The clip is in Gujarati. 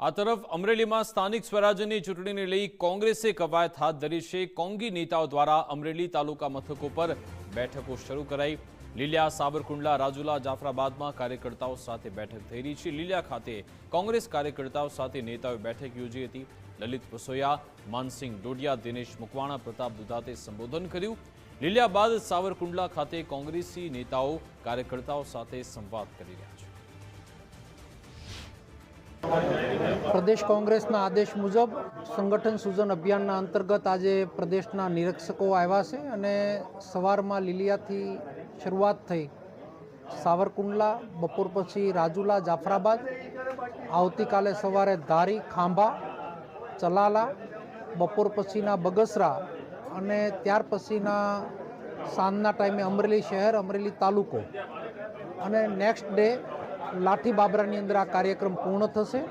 આ તરફ અમરેલીમાં સ્થાનિક સ્વરાજ્યની ચૂંટણીને લઈ કોંગ્રેસે કવાયત હાથ ધરી છે. કોંગી નેતાઓ દ્વારા અમરેલી તાલુકા મથકો પર બેઠકો શરૂ કરાઈ. લીલિયા, સાબરકુંડલા, રાજુલા, જાફરાબાદમાં કાર્યકર્તાઓ સાથે બેઠક થઈ રહી છે. લીલિયા ખાતે કોંગ્રેસ કાર્યકર્તાઓ સાથે નેતાઓએ બેઠક યોજી હતી. લલિત વસોયા, માનસિંહ ડોડિયા દિનેશ મુકવાણા, પ્રતાપ દુધાતે સંબોધન કર્યું. લીલિયા બાદ સાવરકુંડલા ખાતે કોંગ્રેસી નેતાઓ કાર્યકર્તાઓ સાથે સંવાદ કરી રહ્યા છે. પ્રદેશ કોંગ્રેસના આદેશ મુજબ સંગઠન સૂજન અભિયાનના અંતર્ગત આજે પ્રદેશના નિરીક્ષકો આવ્યા છે અને સવારમાં લીલિયાથી શરૂઆત થઈ સાવરકુંડલા, બપોર પછી રાજુલા, જાફરાબાદ, આવતીકાલે સવારે ધારી, ખાંભા, ચલાલા, બપોર પછીના બગસરા અને ત્યાર પછીના સાંજના ટાઈમે અમરેલી શહેર, અમરેલી તાલુકો. અને નેક્સ્ટ ડે લાઠી બાબરાની અંદર આ કાર્યક્રમ પૂર્ણ થશે.